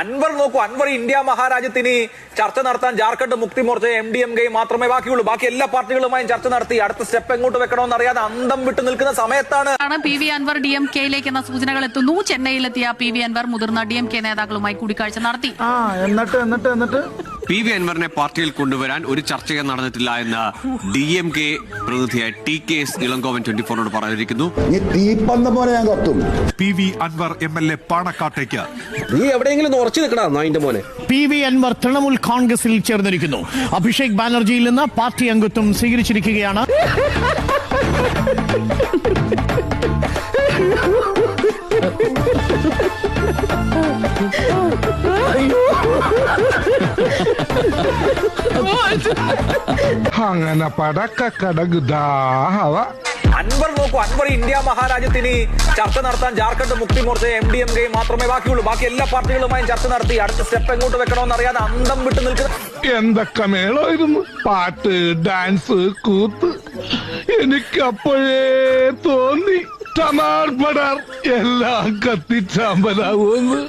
അൻവർ നോക്കൂ അൻവർ ഇന്ത്യ മഹാരാജ്യത്തിന് ചർച്ച നടത്താൻ Jharkhand Mukti Morcha M D M K മാത്രമേ ബാക്കിയുള്ളൂ. ബാക്കി എല്ലാ പാർട്ടികളുമായും ചർച്ച നടത്തി അടുത്ത സ്റ്റെപ്പ് എങ്ങോട്ട് വെക്കണമെന്ന് അറിയാതെ അന്തം വിട്ടു നിൽക്കുന്ന സമയത്താണ് P V Anvar D M കെയിലേക്ക് എന്ന സൂചനകൾ എത്തുന്നു. ചെന്നൈയിലെത്തിയ പി വി അൻവർ മുതിർന്ന ഡി എം കെ നേതാക്കളുമായി കൂടിക്കാഴ്ച നടത്തി. ആ എന്നിട്ട് എന്നിട്ട് എന്നിട്ട്? പി വി അൻവറിനെ പാർട്ടിയിൽ കൊണ്ടുവരാൻ ഒരു ചർച്ചയും നടന്നിട്ടില്ല എന്ന് D M K പ്രതിനിധിയായ T K S Elangovan twenty ഫോറിനോട് പറഞ്ഞിരിക്കുന്നു. നീ തീപ്പന്തം പോലെ ഞാൻ കത്തും. P V Anvar M L A പാണക്കാട്ടേക്ക്. നീ എവിടെയെങ്കിലും ഉറച്ചു നിൽക്കടാ നായിന്റെ മോനെ? പി വി അൻവർ തൃണമൂൽ കോൺഗ്രസിൽ ചേർന്നിരിക്കുന്നു. അഭിഷേക് ബാനർജിയിൽ നിന്ന് പാർട്ടി അംഗത്വം സ്വീകരിച്ചിരിക്കുകയാണ്. അങ്ങനെ പടക്ക കടകുദാഹവ അൻവർ നോക്കൂ അൻവർ ഇന്ത്യ മഹാരാജ്യത്തിന് ചർച്ച നടത്താൻ Jharkhand Mukti Morcha M D M K മാത്രമേ ബാക്കിയുള്ളൂ. ബാക്കി എല്ലാ പാർട്ടികളുമായും ചർച്ച നടത്തി അടുത്ത സ്റ്റെപ്പ് എങ്ങോട്ട് വെക്കണമെന്ന് അറിയാതെ അന്തം വിട്ടു നിൽക്കുന്നു എന്തൊക്കെ മേളായിരുന്നു പാട്ട് ഡാൻസ് കൂത്ത്. എനിക്കപ്പോഴേ തോന്നി ടമാർ പടാർ എല്ലാം കത്തിച്ചാമ്പലാവുമെന്ന്.